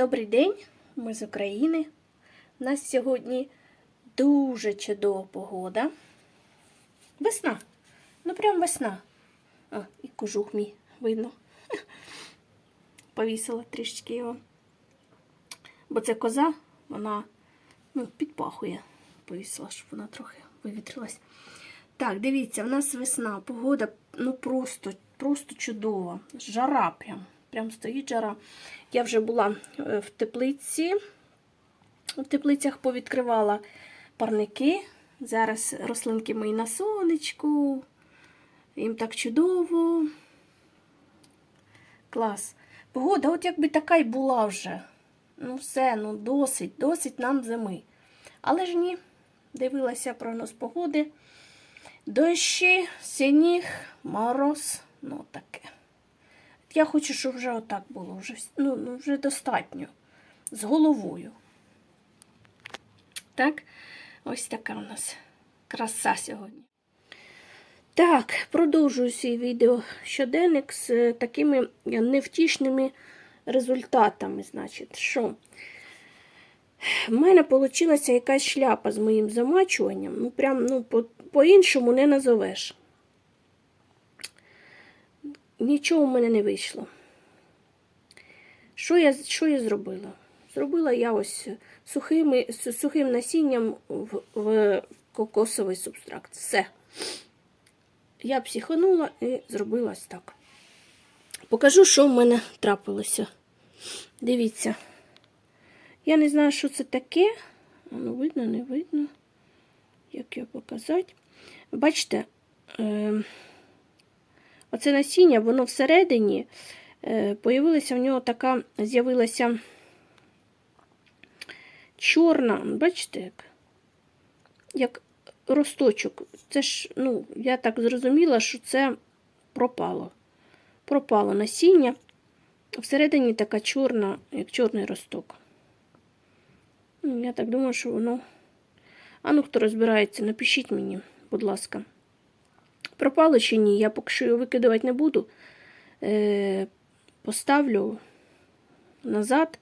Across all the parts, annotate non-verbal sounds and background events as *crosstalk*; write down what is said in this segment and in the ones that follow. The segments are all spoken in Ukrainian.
добрий день! Ми з України. У нас сьогодні дуже чудова погода. Весна. Ну прям весна. А, і кожух мій видно. *laughs* Повісила трішечки його. Бо це коза, вона ну, підпахує. Повісила, щоб вона трохи вивітрилась. Так, дивіться, в нас весна, погода ну просто, просто чудова. Жара прям. Прям стоїть жара. Я вже була е, в теплиці. В теплицях повідкривала парники. Зараз рослинки мої на сонечку. Їм так чудово. Клас. Погода, от якби така й була вже. Ну, все, ну досить, досить нам зими. Але ж ні, дивилася прогноз погоди. Дощі, сніг, мороз, ну таке. Я хочу, щоб вже отак було, вже, ну, ну, вже достатньо. З головою. Так, ось така у нас краса сьогодні. Так, продовжую свій відео щоденник з е, такими невтішними результатами. Значить, що? В мене вийшла якась шляпа з моїм замачуванням. Ну, прям, ну, по- по-іншому не назовеш. Нічого в мене не вийшло. Що я, що я зробила? Зробила я ось сухими, сухим насінням в, в кокосовий субстракт. Все. Я психанула і зробила ось так. Покажу, що в мене трапилося. Дивіться. Я не знаю, що це таке. Ну, видно, не видно. Як його показати? Бачите, е, оце насіння, воно всередині е, появилася в нього така, з'явилася чорна, бачите, як, як росточок. Це ж, ну, я так зрозуміла, що це пропало. Пропало насіння. Всередині така чорна, як чорний росток. Ну, Я так думаю, що воно. А ну, хто розбирається, напишіть мені, будь ласка. Пропало чи ні, я поки що його викидувати не буду. Е, поставлю назад,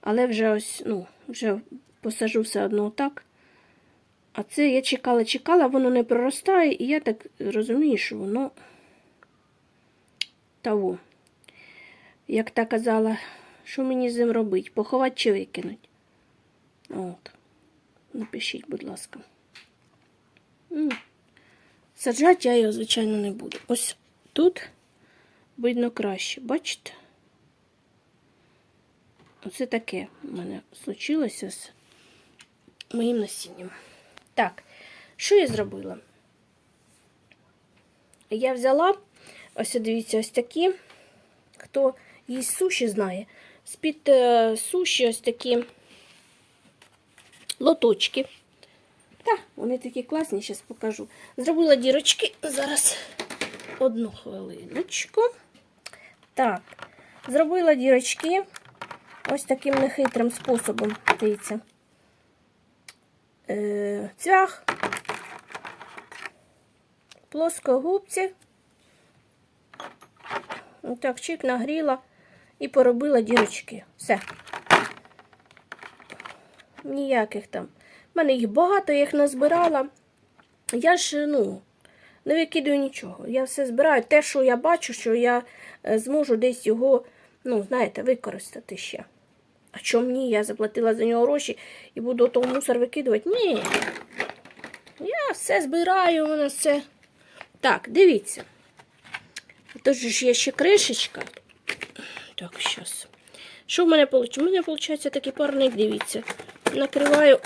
але вже ось, ну, вже посажу все одно так. А це я чекала, чекала, воно не проростає, і я так розумію, що воно того. Як та казала, що мені з ним робити? Поховати чи викинуть? От. Напишіть, будь ласка. Саджати я його, звичайно, не буду. Ось тут видно краще, бачите? Оце таке в мене случилося з моїм насінням. Так, що я зробила? Я взяла, ось дивіться, ось такі, хто їсть суші знає, з-під е, суші ось такі лоточки. Так, вони такі класні, зараз покажу. Зробила дірочки. Зараз одну хвилиночку. Так, зробила дірочки ось таким нехитрим способом. Дивіться. Е, цвях, плоскогубці. Отак, чик нагріла і поробила дірочки. Все. Ніяких там. У мене їх багато, я їх назбирала. Я ж, ну, не викидаю нічого. Я все збираю. Те, що я бачу, що я е, зможу десь його, ну, знаєте, використати ще. А чому ні? Я заплатила за нього гроші і буду того мусор викидувати. Ні. Я все збираю, воно все. Так, дивіться. Тож ж є ще кришечка. Так, зараз. Що в мене вийшло? У мене виходить такий парник, дивіться. Накриваю,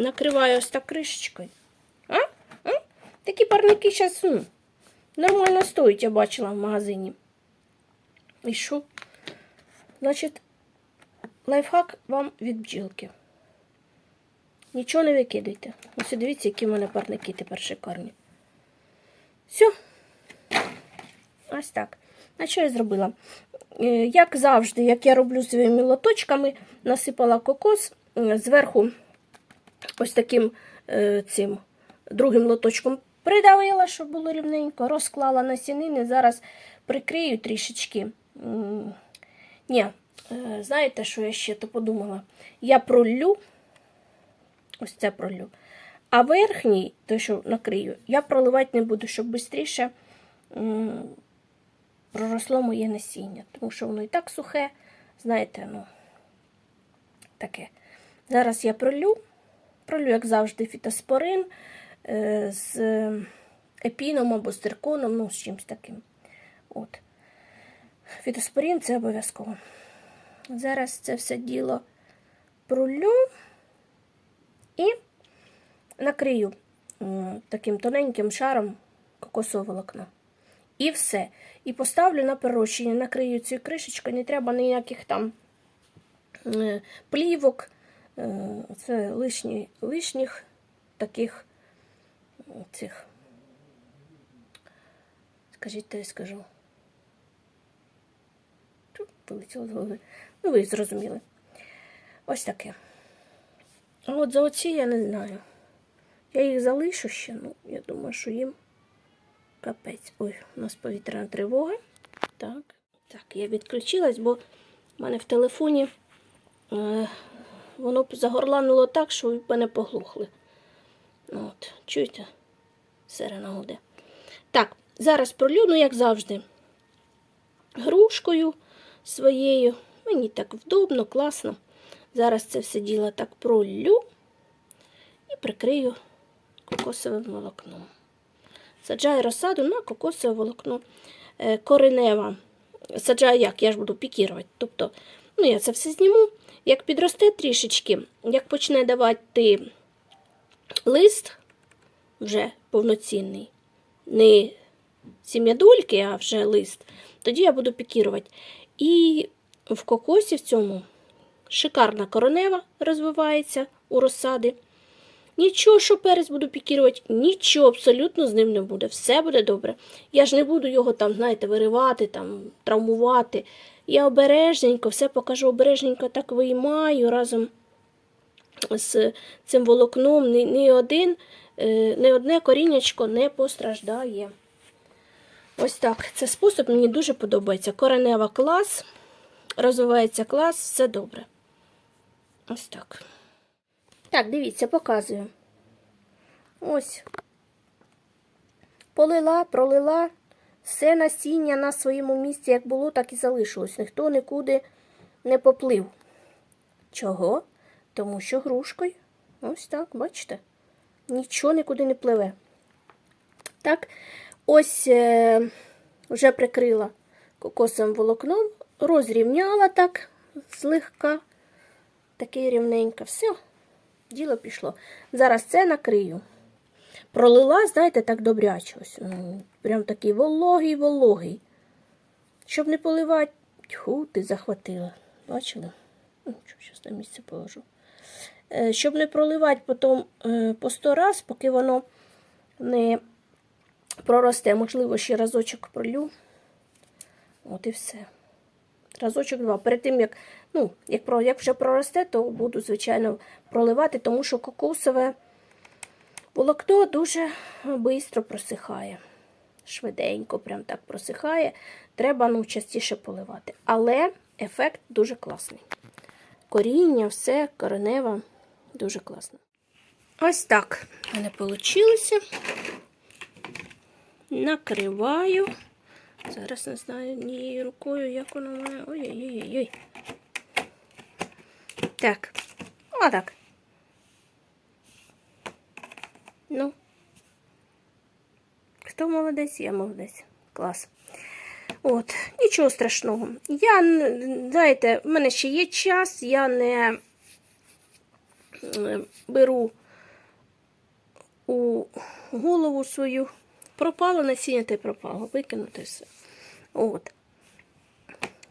накриваю ось так кришечкою. А? а? Такі парники зараз ну, нормально стоять, я бачила в магазині. І що? Значить, лайфхак вам від бджілки. Нічого не викидайте. Ось дивіться, які в мене парники тепер шикарні. Все. Ось так. А що я зробила? Е, Як завжди, як я роблю своїми лоточками, насипала кокос е, зверху ось таким е, цим другим лоточком придавила, щоб було рівненько, розклала насінини. Зараз прикрию трішечки. Ні, Е, Знаєте, що я ще то подумала? Я пролю, ось це пролю. А верхній, той, що накрию, я проливати не буду, щоб швидше проросло моє насіння. Тому що воно і так сухе, знаєте, ну, таке. Зараз я пролю, пролю, як завжди, фітоспорин е, з епіном або з цирконом, ну, з чимось таким. От. Фітоспорін це обов'язково. Зараз це все діло пролю і накрию таким тоненьким шаром кокосового волокна. І все. І поставлю на пророщення, накрию цю кришечкою, не треба ніяких там е, плівок, е, це лишні, лишніх таких е, цих, скажіть, то я скажу. Тут вилетіло з голови. Ну, ви зрозуміли. Ось таке. А от за оці я не знаю. Я їх залишу ще, ну, я думаю, що їм капець. Ой, у нас повітряна тривога. Так. Так, я відключилась, бо в мене в телефоні е, воно загорланило так, що мене поглухли. От, чуєте? Сирена гуде. Так, зараз пролю, ну, як завжди, грушкою своєю. Мені так вдобно, класно. Зараз це все діло так пролю і прикрию кокосовим волокном. Саджаю розсаду на кокосове волокно е, коренева. Саджаю як? Я ж буду пікірувати. Тобто, ну, я це все зніму. Як підросте трішечки, як почне давати лист вже повноцінний, не сім'ядульки, а вже лист, тоді я буду пікірувати. І в кокосі в цьому шикарна коронева розвивається у розсади. Нічого, що перець буду пікірувати, нічого абсолютно з ним не буде. Все буде добре. Я ж не буду його там, знаєте, виривати, там, травмувати. Я обережненько, все покажу обережненько так виймаю разом з цим волокном. Ні, ні, один, е, ні одне коріннячко не постраждає. Ось так. Це спосіб мені дуже подобається. Коренева клас, розвивається клас, все добре. Ось так. Так, дивіться, показую. Ось. Полила, пролила. Все насіння на своєму місці, як було, так і залишилось. Ніхто нікуди не поплив. Чого? Тому що грушкою. Ось так, бачите? Нічого нікуди не пливе. Так, ось е, вже прикрила кокосовим волокном, розрівняла так злегка. Таке рівненько. Все, діло пішло. Зараз це накрию. Пролила, знаєте, так добряче. Прям такий вологий, вологий. Щоб не поливати, тьху, ти захватила. Бачили? Ну, Зараз на місце положу. Е, Щоб не проливати потім е, по сто раз, поки воно не проросте. Можливо, ще разочок пролю. От і все. Разочок два. Перед тим, як, ну, як, як вже проросте, то буду, звичайно, проливати, тому що кокосове волокно дуже швидко просихає. Швиденько, прям так просихає. Треба ну, частіше поливати. Але ефект дуже класний. Коріння, все, коренева, дуже класно. Ось так в мене вийшло. Накриваю. Зараз не знаю ні рукою, як воно в мене. Ой-ой-ой. Так. Отак. Ну. Хто молодець? Я молодець. Клас. От, нічого страшного. Я, знаєте, в мене ще є час, я не е, беру у голову свою. Пропало насіння, те пропало, викинути все. От.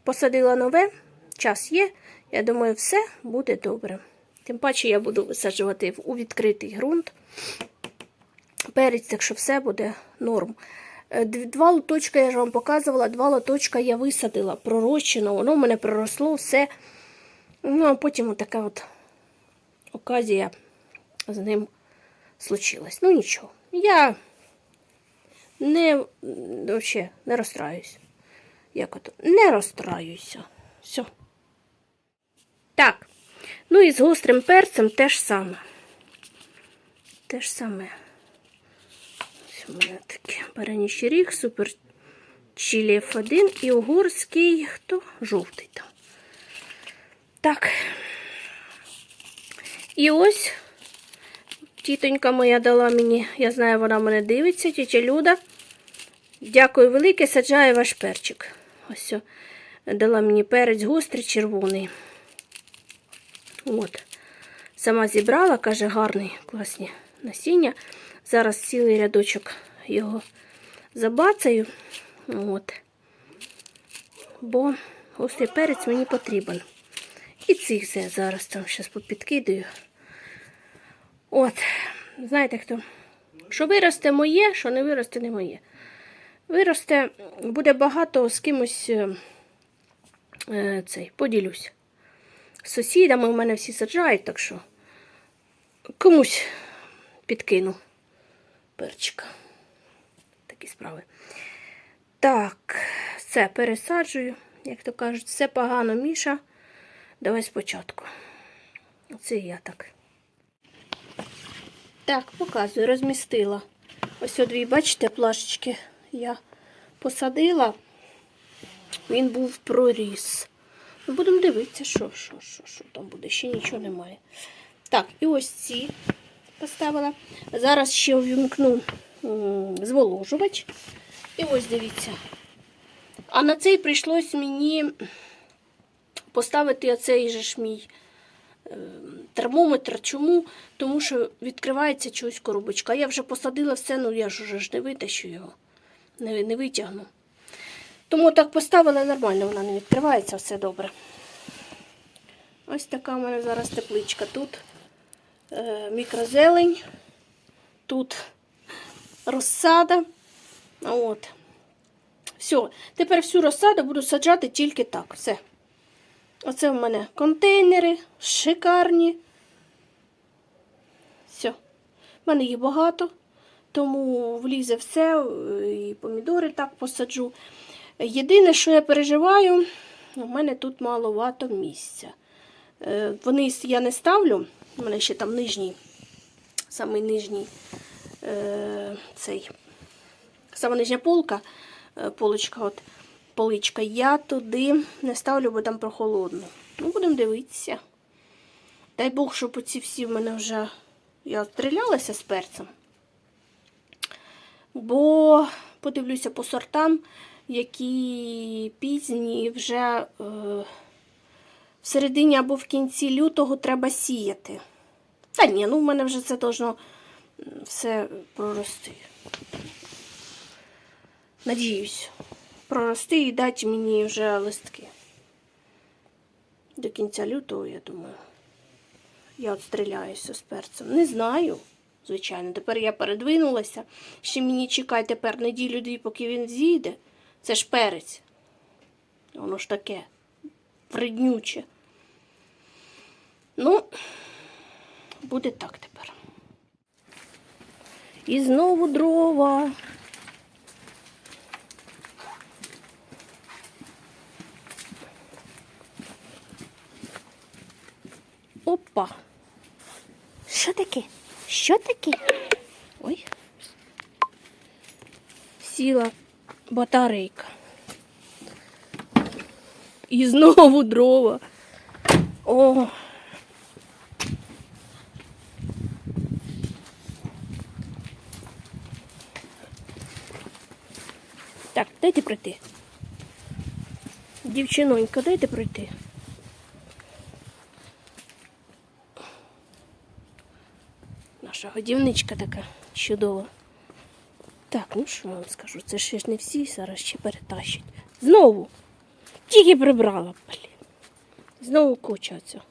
Посадила нове, час є. Я думаю, все буде добре. Тим паче я буду висаджувати у відкритий ґрунт. Перець, так що все буде норм. Е, Два лоточка я ж вам показувала, два лоточка я висадила, пророщено, воно в мене проросло, все. Ну, а потім така от оказія з ним случилась. Ну нічого. Я не, вообще, не розстраюсь. Як ото? Не розстраюся. Все. Так. Ну і з гострим перцем теж саме. Те ж саме. Таке баранічий ріг, супер чилі F1 і угорський, хто? Жовтий там. Так. І ось тітонька моя дала мені, я знаю, вона мене дивиться, тітя Люда. Дякую велике, саджаю ваш перчик. Ось дала мені перець гострий, червоний. От. Сама зібрала, каже, гарний, класні насіння. Зараз цілий рядочок його забацаю. От. Бо гострий перець мені потрібен. І цих зараз там щас попідкидаю. От, знаєте хто? Що виросте моє, що не виросте не моє. Виросте, буде багато з кимось е, е, цей, поділюсь. З сусідами у мене всі саджають, так що комусь підкину перчика. Такі справи. Так, все, пересаджую, як то кажуть, все погано, Міша. Давай спочатку. Оце я так. Так, показую, розмістила. Ось дві, бачите, плашечки я посадила. Він був проріс. Ну, будемо дивитися, що, що, що, що там буде. Ще нічого немає. Так, і ось ці поставила. Зараз ще увімкну зволожувач. І ось дивіться. А на цей прийшлось мені поставити оцей же ж мій е, термометр. Чому? Тому що відкривається чогось коробочка. Я вже посадила все, ну я ж уже ж не витащу його, не, не витягну. Тому так поставила нормально, вона не відкривається, все добре. Ось така у мене зараз тепличка. Тут мікрозелень, тут розсада. От. Все, тепер всю розсаду буду саджати тільки так. Все. Оце в мене контейнери шикарні. Все. В мене їх багато, тому влізе все, і помідори так посаджу. Єдине, що я переживаю, у мене тут маловато місця. Е, Вони я не ставлю, у мене ще там нижній, самий нижній е, цей, сама нижня полка, е, полочка, от, поличка, я туди не ставлю, бо там прохолодно. Ну, будемо дивитися. Дай Бог, щоб оці всі в мене вже я стрілялася з перцем. Бо подивлюся по сортам, які пізні вже е, в середині або в кінці лютого треба сіяти. Та ні, ну в мене вже це должно все прорости. Надіюсь, прорости і дати мені вже листки. До кінця лютого, я думаю. Я от стріляюся з перцем. Не знаю, звичайно. Тепер я передвинулася. Ще мені чекай тепер неділю-дві, поки він зійде. Це ж перець. Воно ж таке вреднюче. Ну, буде так тепер. І знову дрова. Опа. Що таке? Що таке? Ой. Сіла батарейка. І знову дрова. О. Так, дайте пройти. Дівчинонька, дайте пройти. Наша годівничка така чудова. Так, ну що я вам скажу, це ще ж не всі зараз ще перетащать. Знову. Тільки прибрала, блін. Знову куча оця.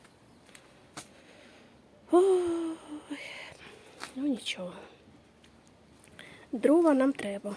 Ой. Ну нічого. Дрова нам треба.